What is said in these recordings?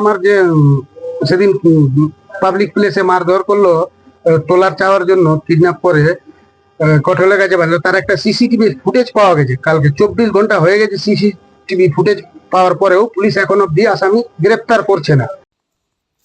আমার যে সেদিন পাবলিক প্লেসে মারধর করল ট্রলার চাওয়ার জন্য কিডন্যাপ করে আহ, কঠলের কাছে বাঁধলো। তার একটা সিসিটিভি ফুটেজ পাওয়া গেছে। কালকে চব্বিশ ঘণ্টা হয়ে গেছে সিসিটিভি ফুটেজ পাওয়ার পরেও পুলিশ এখন অব্দি আসামি গ্রেপ্তার করছে না।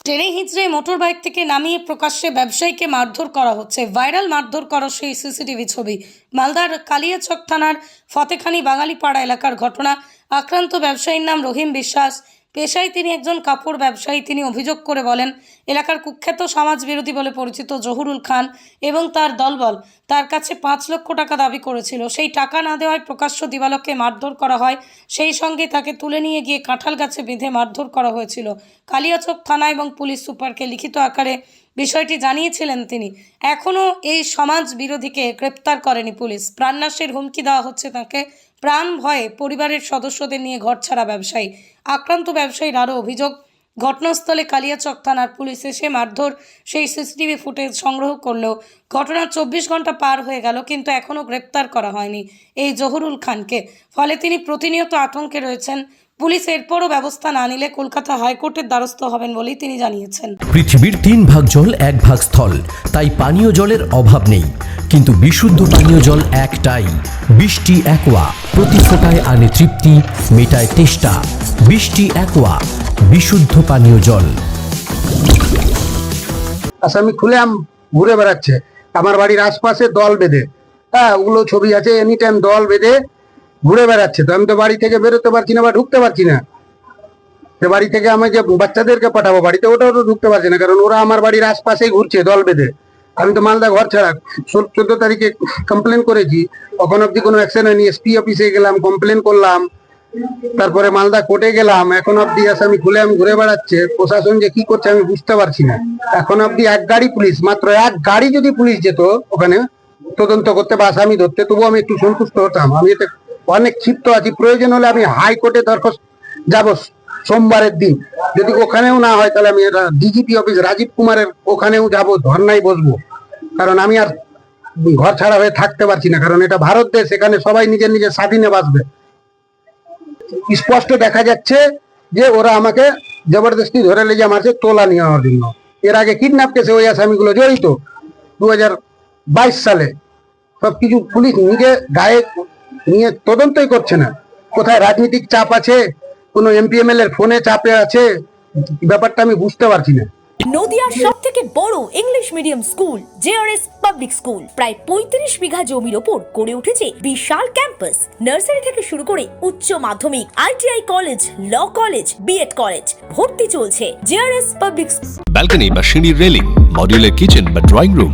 টেনে হিঁচড়ে মোটর বাইক থেকে নামিয়ে প্রকাশ্যে ব্যবসায়ীকে মারধর করা হচ্ছে। ভাইরাল মারধর করা সেই সিসিটিভি ছবি। মালদার কালিয়াচক থানার ফতেখানি বাঙালিপাড়া এলাকার ঘটনা। আক্রান্ত ব্যবসায়ীর নাম রহিম বিশ্বাস। পেশায় তিনি একজন কাপড় ব্যবসায়ী। তিনি অভিযোগ করে বলেন, এলাকার কুখ্যাত সমাজ বিরোধী বলে পরিচিত জহুরুল খান এবং তার দলবল তার কাছে পাঁচ লক্ষ টাকা দাবি করেছিল। সেই টাকা না দেওয়ায় প্রকাশ্য দিবালককে মারধর করা হয়। সেই সঙ্গে তাকে তুলে নিয়ে গিয়ে কাঁঠাল গাছে বেঁধে মারধর করা হয়েছিল। কালিয়াচক থানা এবং পুলিশ সুপারকে লিখিত আকারে বিষয়টি জানিয়েছিলেন তিনি। এখনও এই সমাজ বিরোধীকে গ্রেপ্তার করেনি পুলিশ। প্রাণনাশের হুমকি দেওয়া হচ্ছে তাকে। প্রাণ ভয়ে পরিবারের সদস্যদের নিয়ে ঘর ছাড়া ব্যবসায়ী। আক্রান্ত ব্যবসায়ীর আরও অভিযোগ, ঘটনাস্থলে কালিয়াচক থানার পুলিশ এসে মারধর সেই সিসিটিভি ফুটেজ সংগ্রহ করলেও ঘটনার চব্বিশ ঘণ্টা পার হয়ে গেল কিন্তু এখনও গ্রেপ্তার করা হয়নি। এই জহুরুল খানকে। ফলে তিনি প্রতিনিয়ত আতঙ্কে রয়েছেন পুলিশ এরপরও ব্যবস্থা না নিলে কলকাতা হাইকোর্টের দ্বারস্থ হবেন বলেই তিনি জানিয়েছেন। পৃথিবীর তিন ভাগ জল এক ভাগ স্থল। তাই পানীয় জলের অভাব নেই। কিন্তু বিশুদ্ধ পানীয় জল একটাই। বৃষ্টি একোয়া। প্রতি ফোটায় আনে তৃপ্তি মেটায় তেষ্টা। বৃষ্টি একোয়া। বিশুদ্ধ পানীয় জল। আসামি খুলে আম ঘুরে বেড়াচ্ছে। আমার বাড়ির আশপাশে দল বেঁধে। হ্যাঁ ওগুলো ছবি আছে এনি টাইম দল বেঁধে ঘুরে বেড়াচ্ছে। তো আমি তো বাড়ি থেকে বেরোতে পারছি না বা ঢুকতে পারছি না। তো বাড়ি থেকে আমি যে বাচ্চাদেরকে পাঠাবো বাড়িতে, ওটাও তো ঢুকতে পারছি না, কারণ ওরা আমার বাড়ির আশপাশেই ঘুরছে দল বেঁধে। আমি তো মালদা ঘর ছাড়া চোদ্দ তারিখে কমপ্লেন করেছি। তখন অব্দি কোনো অ্যাকশন হয়নি এসপি অফিসে গেলাম কমপ্লেন করলাম। তারপরে মালদা কোর্টে গেলাম, এখন অব্দি আসামি খুলে আমি ঘুরে বেড়াচ্ছে। প্রশাসন যে কি করছে আমি বুঝতে পারছি না। এখন অব্দি এক গাড়ি পুলিশ, মাত্র এক গাড়ি যদি পুলিশ যেত ওখানে তদন্ত করতে বা আসামি ধরতে, তবুও আমি একটু সন্তুষ্ট হতাম। আমি এতে অনেক ক্ষিপ্ত আছি। প্রয়োজন হলে আমি হাইকোর্টে দরখাস্ত যাব সোমবারের দিন। যদি ওখানেও না হয় তাহলে আমি ডিজিপি অফিস, রাজীব কুমারের ওখানেও যাব, ধর্নায় বসবো। কারণ আমি আর ঘর ছাড়া হয়ে থাকতে পারছি না, কারণ এটা ভারত দেশ, এখানে সবাই নিজের নিজের স্বাধীনে বাঁচবে। স্পষ্ট দেখা যাচ্ছে যে ওরা আমাকে জবরদস্তি ধরে লেগে মারছে, তোলা নেওয়ার জন্য। এর আগে কিডন্যাপ কেসে ওই আসামিগুলো জড়িত। দু হাজার বাইশ সালে সবকিছু পুলিশ নিজে গায়ে নিয়ে তদন্তই করছে না। কোথায় রাজনৈতিক চাপ আছে কোনো এমপিএমএল এর ফোনে চাপে আছে ব্যাপারটা আমি বুঝতে পারছি না। নদিয়ার সব থেকে বড় English medium school JRS public school প্রায় পঁয়ত্রিশ বিঘা জমির ওপর গড়ে উঠেছে বিশাল ক্যাম্পাস। নার্সারি থেকে শুরু করে উচ্চ মাধ্যমিক ITI college law college BEd college ভর্তি চলছে জেআরএস পাবলিক ব্যালকনি বা সিঁড়ির রেলিং মডিউলার কিচেন বা ড্রয়িং রুম